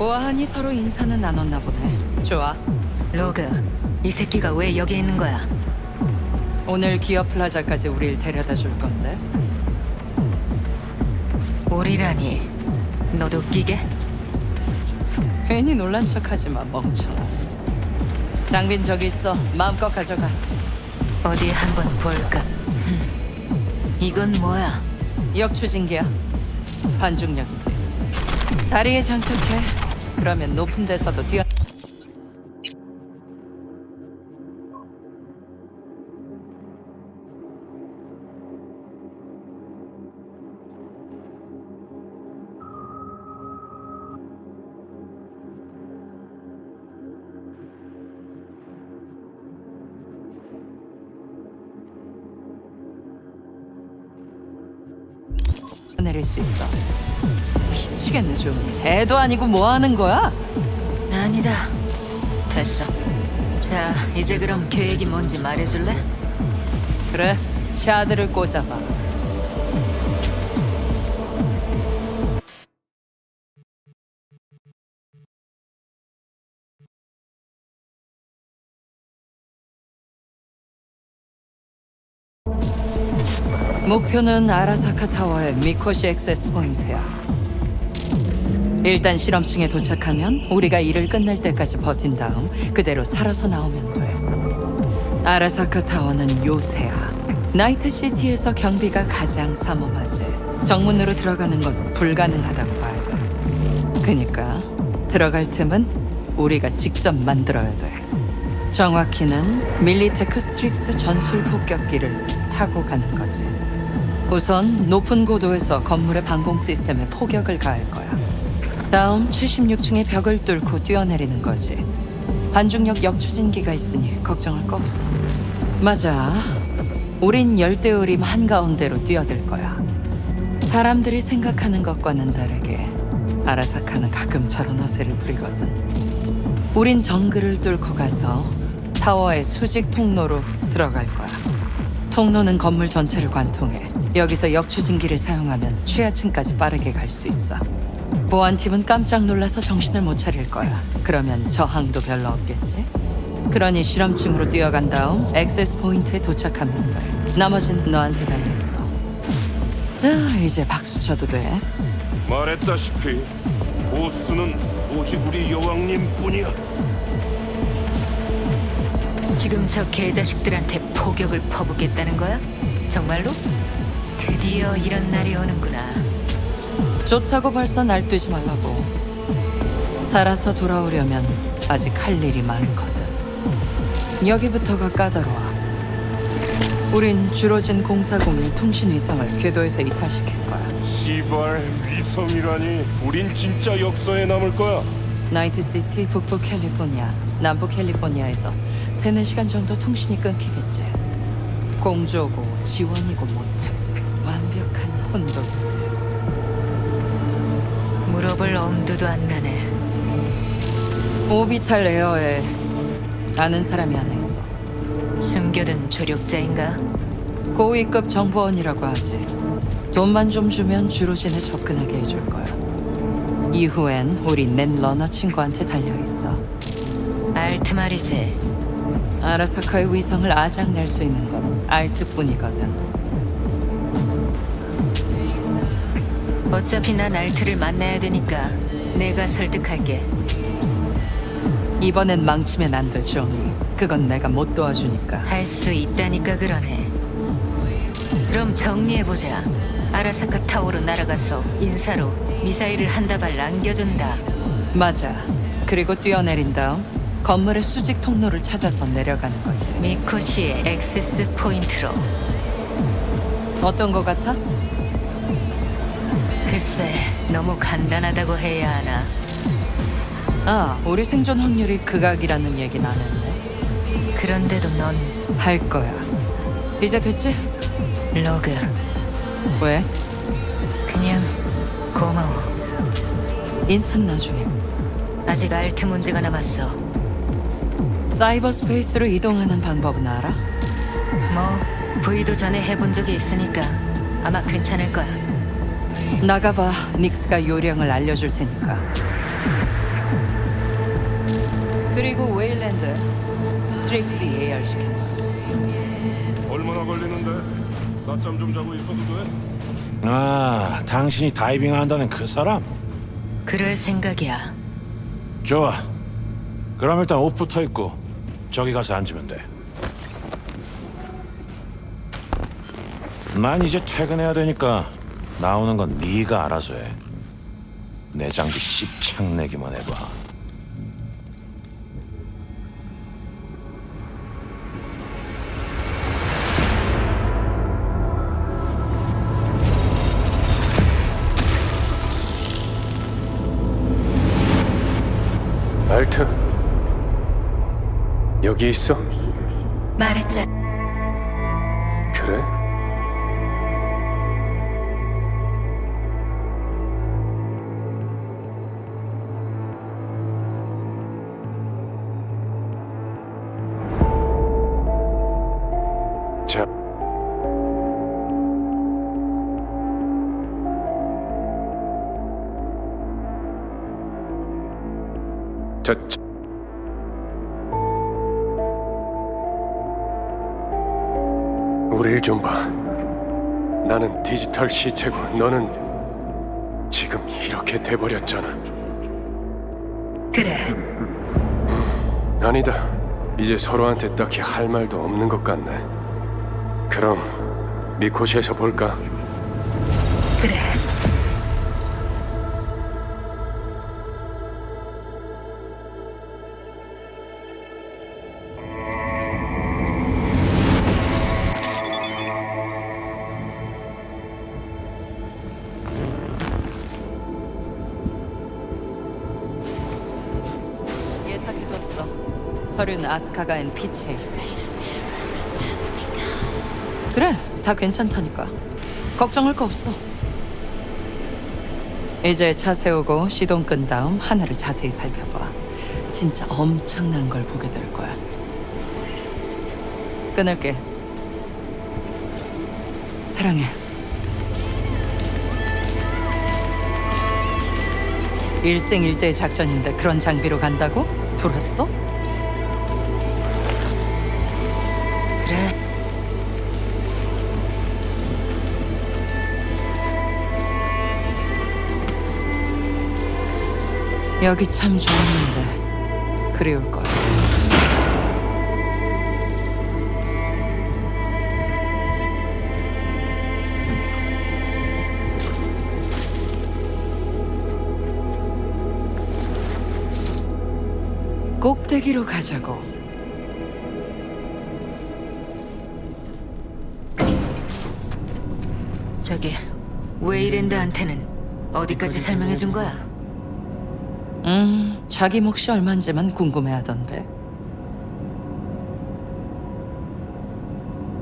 보아하니 서로 인사는 나눴나 보네. 좋아. 로그, 이 새끼가 왜 여기 있는 거야? 오늘 기업 플라자까지 우릴 데려다 줄 건데. 우리라니. 너도 끼게? 괜히 놀란 척하지 마, 멍청아. 장빈 저기 있어. 마음껏 가져가. 어디 한번 볼까? 음. 이건 뭐야? 역추진기야. 반중력이지. 다리에 장착해. 그러면 높은 데서도 뛰어. 내릴 수 있어. 미치겠네, 조니. 애도 아니고 뭐 하는 거야? 아니다. 됐어. 자, 이제 그럼 계획이 뭔지 말해줄래? 그래, 샤드를 꽂아봐. 목표는 아라사카 타워의 미코시 액세스 포인트야. 일단 실험층에 도착하면 우리가 일을 끝낼 때까지 버틴 다음 그대로 살아서 나오면 돼. 아라사카 타워는 요새야. 나이트 시티에서 경비가 가장 삼엄하지. 정문으로 들어가는 건 불가능하다고 봐야 돼. 그니까 들어갈 틈은 우리가 직접 만들어야 돼. 정확히는 밀리테크 스트릭스 전술 폭격기를 타고 가는 거지. 우선 높은 고도에서 건물의 방공 시스템에 포격을 가할 거야. 다음 76층의 벽을 뚫고 뛰어내리는 거지. 반중력 역추진기가 있으니 걱정할 거 없어. 맞아. 우린 열대우림 한가운데로 뛰어들 거야. 사람들이 생각하는 것과는 다르게 아라사카는 가끔 저런 허세를 부리거든. 우린 정글을 뚫고 가서 타워의 수직 통로로 들어갈 거야. 통로는 건물 전체를 관통해. 여기서 역추진기를 사용하면 최하층까지 빠르게 갈 수 있어. 보안팀은 깜짝 놀라서 정신을 못 차릴 거야. 그러면 저항도 별로 없겠지? 그러니 실험층으로 뛰어간 다음 액세스 포인트에 도착하면 돼. 나머진 너한테 달렸어. 자, 이제 박수 쳐도 돼. 말했다시피 보스는 오직 우리 여왕님뿐이야. 지금 저 개자식들한테 포격을 퍼붓겠다는 거야? 정말로? 드디어 이런 날이 오는구나. 좋다고 벌써 날뛰지 말라고. 살아서 돌아오려면 아직 할 일이 많거든. 여기부터가 까다로워. 우린 주로진 0401 통신 위성을 궤도에서 이탈시킬 거야. 시발 위성이라니. 우린 진짜 역사에 남을 거야. 나이트시티 북부 캘리포니아, 남부 캘리포니아에서 3, 4시간 정도 통신이 끊기겠지. 공조고 지원이고 못 물어볼 엄두도 안 나네. 오비탈 에어에 아는 사람이 하나 있어. 숨겨둔 조력자인가? 고위급 정보원이라고 하지. 돈만 좀 주면 주로진에 접근하게 해줄 거야. 이후엔 우리 낸 러너 친구한테 달려 있어. 알트 말이지. 아라사카의 위성을 아작낼 수 있는 건 알트뿐이거든. 어차피 난 알트를 만나야 되니까 내가 설득할게. 이번엔 망치면 안 돼, 조니. 그건 내가 못 도와주니까. 할 수 있다니까 그러네. 그럼 정리해보자. 아라사카 타워로 날아가서 인사로 미사일을 한 다발 남겨준다. 맞아. 그리고 뛰어내린 다음 건물의 수직 통로를 찾아서 내려가는 거지. 미코시의 액세스 포인트로. 어떤 거 같아? 글쎄, 너무 간단하다고 해야 하나. 아, 우리 생존 확률이 극악이라는 얘기는 안 했네. 그런데도 넌 할 거야. 이제 됐지? 로그. 왜? 그냥 고마워. 인사는 나중에. 아직 알트 문제가 남았어. 사이버 스페이스로 이동하는 방법은 알아? 뭐 부위도 전에 해본 적이 있으니까 아마 괜찮을 거야. 나가봐. 닉스가 요령을 알려줄 테니까. 그리고 웨일랜드 스트릭스 예열시킨 거야. 얼마나 걸리는데? 낮잠 좀 자고 있어도 돼? 아, 당신이 다이빙 한다는 그 사람? 그럴 생각이야. 좋아. 그럼 일단 옷부터 입고 저기 가서 앉으면 돼. 난 이제 퇴근해야 되니까 나오는 건 네가 알아서 해. 내 장비 씹창 내기만 해봐. 알트 여기 있어? 말했잖아. 자 저, 저 우릴 좀 봐. 나는 디지털 시체고 너는 지금 이렇게 돼버렸잖아. 그래. 아니다. 이제 서로한테 딱히 할 말도 없는 것 같네. 그럼 미코시에서 볼까? 그래. 예탁해뒀어. 서류는 아스카가 엔 피체. 그래, 다 괜찮다니까. 걱정할 거 없어. 이제 차 세우고 시동 끈 다음 하나를 자세히 살펴봐. 진짜 엄청난 걸 보게 될 거야. 끊을게. 사랑해. 일생일대 작전인데 그런 장비로 간다고? 돌았어? 여기 참 좋았는데 그리울 거야. 꼭대기로 가자고. 저기 웨이랜드한테는 어디까지 설명해 준 거야? 음, 자기 몫이 얼만지만 궁금해하던데.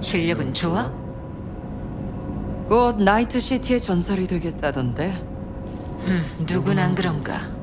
실력은 좋아? 곧 나이트 시티의 전설이 되겠다던데. 음, 누군 안 그런가?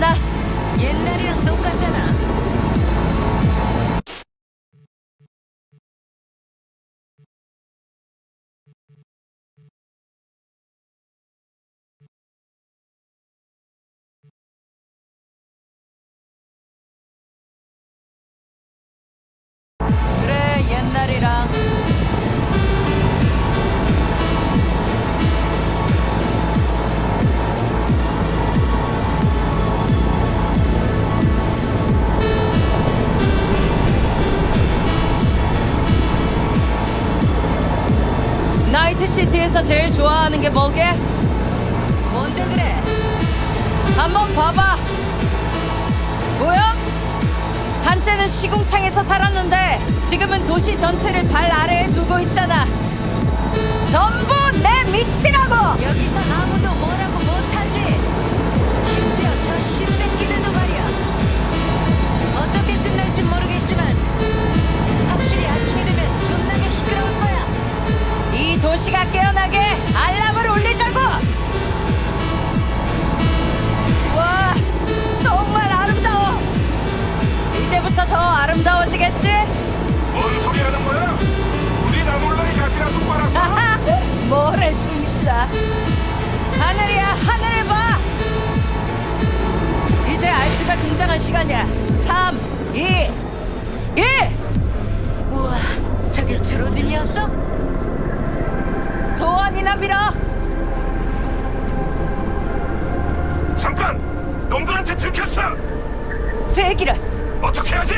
な。 제일 좋아하는 게 뭐게? 뭔데 그래? 한번 봐봐. 보여? 한때는 시궁창에서 살았는데 지금은 도시 전체를 발 아래에 두고 있잖아. 전부 내 밑이라고. 여기서 아무도 뭐라고 못하지. 심지어 저 씹새끼들도 말이야. 어떻게 끝날지 모르겠 도시가 깨어나게 알람을 울리자고. 와, 정말 아름다워. 이제부터 더 아름다워지겠지? 뭔 소리 하는 거야? 우리 나몰라이 약이라도 빨았어? 하하, 뭐래 등신아. 하늘이야, 하늘을 봐. 이제 알트가 등장할 시간이야. 3, 2, 1. 빌어. 잠깐! 놈들한테 들켰어! 제기를 어떻게 하지?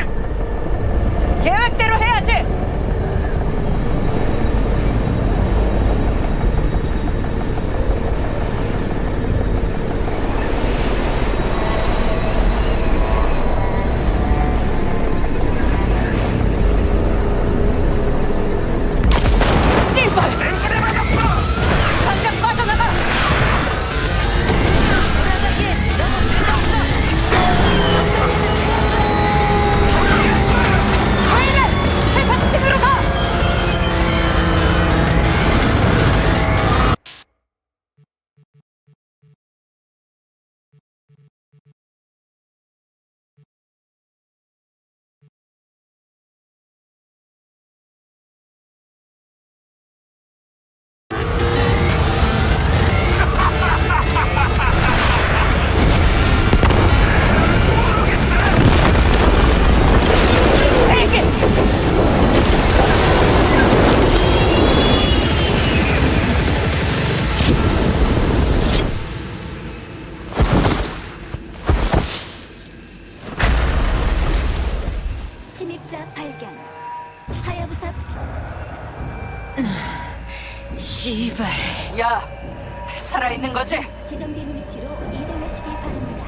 있는 거지? 지정된 위치로 이동하시기 바랍니다.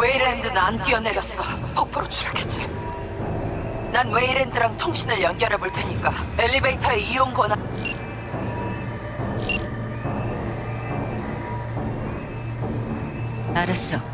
웨이랜드는 안 뛰어내렸어. 폭포로 추락했지. 난 웨이랜드랑 통신을 연결해 볼 테니까 엘리베이터의 이용 권한. 알았어.